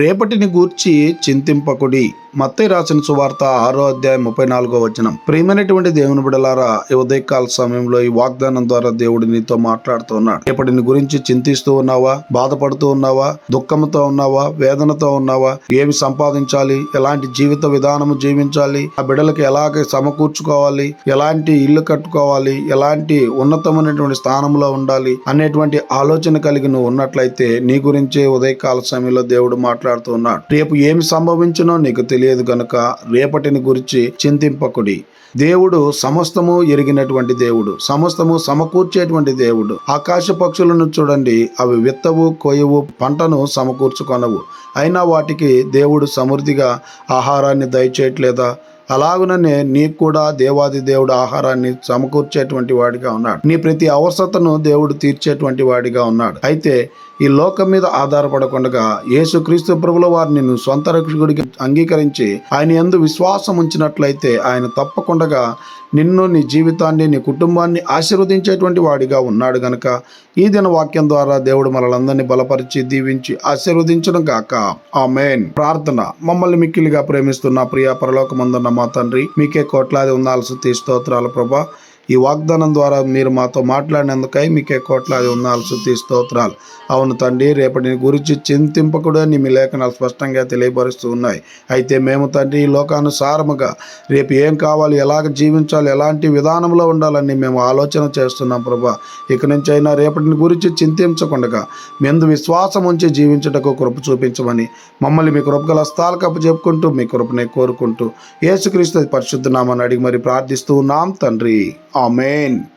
రేపటిని గూర్చి చింతింపకుడి. మత్తై రాసిన సువార్త ఆరో అధ్యాయం ముప్పై నాలుగో వచనం. ప్రియమైనటువంటి దేవుని బిడలారా ఈ ఉదయకాల సమయంలో ఈ వాగ్దానం ద్వారా దేవుడు నీతో మాట్లాడుతూ ఉన్నాడు. రేపటిని గురించి చింతిస్తూ ఉన్నావా? బాధపడుతూ ఉన్నావా? దుఃఖంతో ఉన్నావా? వేదనతో ఉన్నావా? ఏమి సంపాదించాలి? ఎలాంటి జీవిత విధానము జీవించాలి? ఆ బిడ్డలకు ఎలాగ సమకూర్చుకోవాలి? ఎలాంటి ఇల్లు కట్టుకోవాలి? ఎలాంటి ఉన్నతమైనటువంటి స్థానంలో ఉండాలి? అనేటువంటి ఆలోచన కలిగి నువ్వు ఉన్నట్లయితే నీ గురించే ఉదయకాల సమయంలో దేవుడు మాట్లాడుతూ ఉన్నాడు రేపు ఏమి సంభవించునో నీకు తెలియదు గనుక రేపటిని గురించి చింతింపకుడి. దేవుడు సమస్తము ఎరిగినటువంటి దేవుడు సమస్తము సమకూర్చేటువంటి దేవుడు. ఆకాశ పక్షులను చూడండి అవి విత్తవు కోయవు పంటను సమకూర్చుకొనవు. అయినా వాటికి దేవుడు సమృద్ధిగా ఆహారాన్ని దయచేయట్లేదా? అలాగుననే నీకు కూడా దేవాది దేవుడు ఆహారాన్ని సమకూర్చేటువంటి వాడిగా ఉన్నాడు. నీ ప్రతి అవసరతను దేవుడు తీర్చేటువంటి వాడిగా ఉన్నాడు. అయితే ఈ లోకం మీద ఆధారపడకుండా యేసుక్రీస్తు ప్రభుల వారిని సొంత రక్షకుడికి అంగీకరించి ఆయన ఎందు విశ్వాసం ఉంచినట్లయితే ఆయన తప్పకుండా నిన్ను నీ జీవితాన్ని నీ కుటుంబాన్ని ఆశీర్వదించేటువంటి వాడిగా ఉన్నాడు గనక. ఈ దిన వాక్యం ద్వారా దేవుడు మనలందరినీ బలపరిచి దీవించి ఆశీర్వదించడం గాక. మెయిన్ ప్రార్థన. మమ్మల్ని మిక్కిలిగా ప్రేమిస్తున్న ప్రియ పరలోకమందున్న మా తండ్రి మీకే కోట్లాది ఉందాల్సి స్తోత్రాలు ప్రభా. ఈ వాగ్దానం ద్వారా మీరు మాతో మాట్లాడినందుకై మీకే కోట్లాది ఉందాలు శుద్ధి స్తోత్రాలు. అవును తండ్రి రేపటిని గురించి చింతింపకూడని మీ లేఖనాలు స్పష్టంగా తెలియపరుస్తూ ఉన్నాయి. అయితే మేము తండ్రి ఈ లోకానుసారముగా రేపు ఏం కావాలి ఎలాగ జీవించాలి ఎలాంటి విధానంలో ఉండాలని మేము ఆలోచన చేస్తున్నాం ప్రభా. ఇక నుంచి అయినా రేపటిని గురించి చింతించకుండా మెందు విశ్వాసం ఉంచి జీవించటకు కృప చూపించమని మమ్మల్ని మీ కృపగల స్థాలు కప్పు చెప్పుకుంటూ మీ కృపనే కోరుకుంటూ యేసుక్రీస్తు పరిశుద్ధనామని అడిగి మరి ప్రార్థిస్తూ ఉన్నాం తండ్రి. Amen.